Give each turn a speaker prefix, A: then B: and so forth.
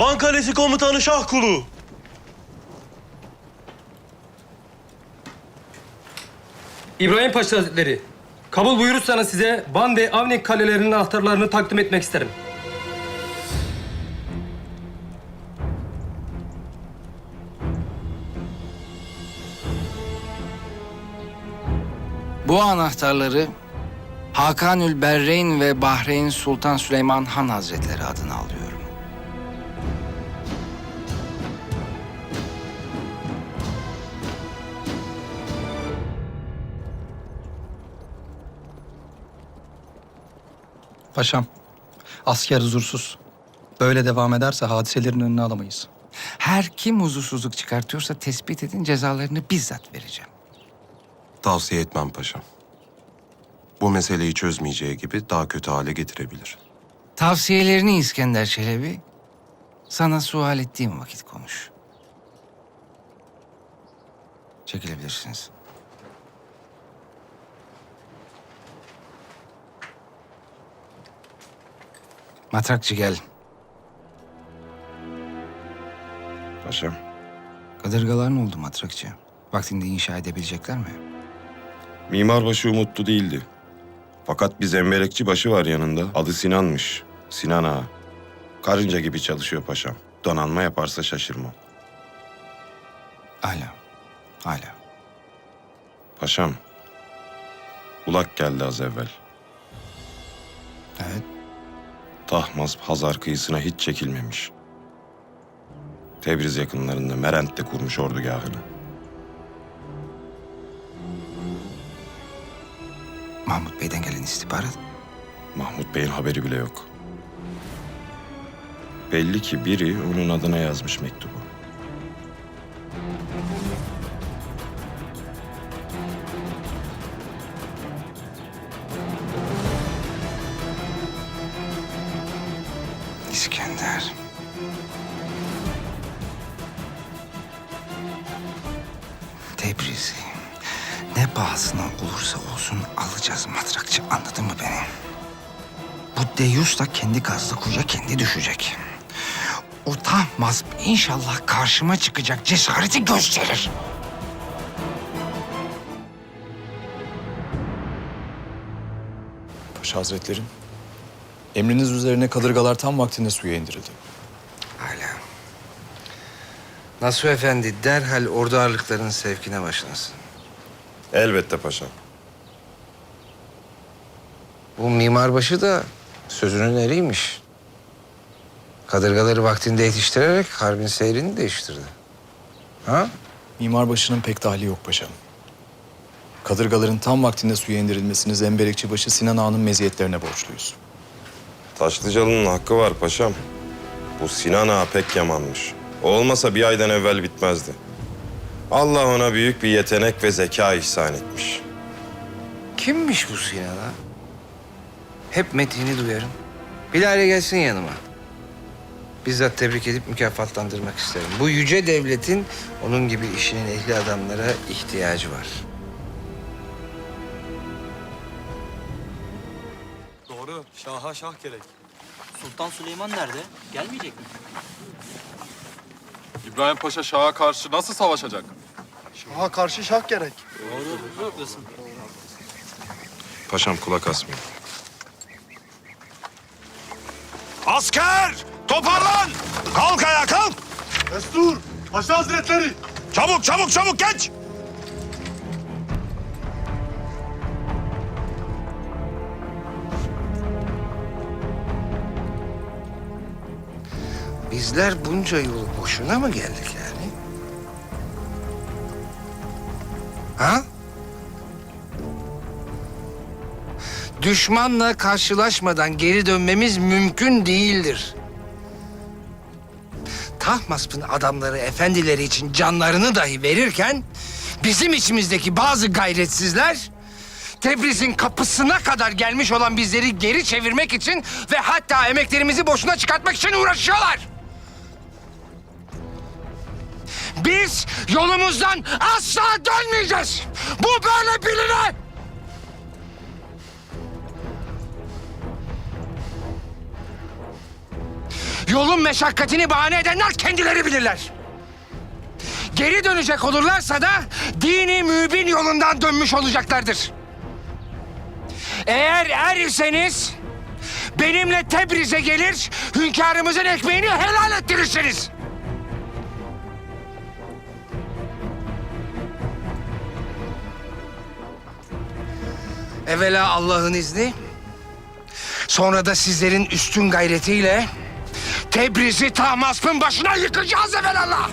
A: Van Kalesi Komutanı Şahkulu.
B: İbrahim Paşa Hazretleri, kabul buyurursanız size Van ve Avnik kalelerinin anahtarlarını takdim etmek isterim.
C: Bu anahtarları Hakanül Berreyn ve Bahreyn Sultan Süleyman Han Hazretleri adına alıyorum.
D: Paşam, asker huzursuz. Böyle devam ederse hadiselerin önüne alamayız.
C: Her kim huzursuzluk çıkartıyorsa tespit edin cezalarını bizzat vereceğim.
E: Tavsiye etmem paşam. Bu meseleyi çözmeyeceği gibi daha kötü hale getirebilir.
C: Tavsiyelerini İskender Çelebi sana sual ettiğim vakit konuş. Çekilebilirsiniz. Matrakçı gel.
E: Paşam.
C: Kadırgalar ne oldu matrakçı? Vaktinde inşa edebilecekler mi?
E: Mimarbaşı umutlu değildi. Fakat bir zemberekçi başı var yanında. Adı Sinan'mış. Sinan Ağa. Karınca gibi çalışıyor paşam. Donanma yaparsa şaşırmam.
C: Hala. Hala.
E: Paşam. Ulak geldi az evvel.
C: Evet.
E: Tahmasp Hazar kıyısına hiç çekilmemiş. Tebriz yakınlarında Merent'te kurmuş ordugahını.
C: Mahmut Bey'den gelen istihbarat.
E: Mahmut Bey'in haberi bile yok. Belli ki biri onun adına yazmış mektubu.
C: İskender. Tebriz'i ne pahasına olursa olsun alacağız matrakçı anladın mı beni? Bu deyus da kendi kazdığı kuyuya kendi düşecek. O inşallah karşıma çıkacak cesareti gösterir.
F: Paşa Hazretlerim, emriniz üzerine kadırgalar tam vaktinde suya indirildi.
C: Hala. Nasuh Efendi derhal ordu ağırlıklarının sevkine başlasın.
E: Elbette paşam.
C: Bu mimarbaşı da sözünün eriymiş. Kadırgaları vaktinde yetiştirerek harbin seyrini değiştirdi. Ha?
F: Mimarbaşı'nın pek dahli yok paşam. Kadırgaların tam vaktinde suya indirilmesini Zemberekçibaşı Sinan Ağa'nın meziyetlerine borçluyuz.
E: Taşlıcalı'nın hakkı var paşam. Bu Sinan Ağa pek yamanmış. Olmasa bir aydan evvel bitmezdi. Allah ona büyük bir yetenek ve zeka ihsan etmiş.
C: Kimmiş bu Sinan ha? Hep metini duyarım. Bilal gelsin yanıma. Bizzat tebrik edip mükafatlandırmak isterim. Bu yüce devletin onun gibi işinin ehli adamlara ihtiyacı var.
G: Şaha şah gerek.
H: Sultan Süleyman nerede? Gelmeyecek mi?
I: İbrahim Paşa Şah'a karşı nasıl savaşacak?
G: Şaha karşı şah gerek.
H: Doğru. Haklısın.
E: Paşam kulak asmayın.
J: Asker! Toparlan! Kalk ayağa kalk!
G: Destur! Paşa Hazretleri!
J: Çabuk çabuk çabuk geç!
C: Bizler bunca yolu boşuna mı geldik yani? Ha? Düşmanla karşılaşmadan geri dönmemiz mümkün değildir. Tahmasp'ın adamları efendileri için canlarını dahi verirken bizim içimizdeki bazı gayretsizler Tebriz'in kapısına kadar gelmiş olan bizleri geri çevirmek için ve hatta emeklerimizi boşuna çıkartmak için uğraşıyorlar. Biz yolumuzdan asla dönmeyeceğiz. Bu böyle biline. Yolun meşakkatini bahane edenler kendileri bilirler. Geri dönecek olurlarsa da dini mübin yolundan dönmüş olacaklardır. Eğer er iseniz benimle Tebriz'e gelir, hünkârımızın ekmeğini helal ettirirsiniz. Evvela Allah'ın izni, sonra da sizlerin üstün gayretiyle Tebriz'i Tahmasp'ın başına yıkacağız evvelallah.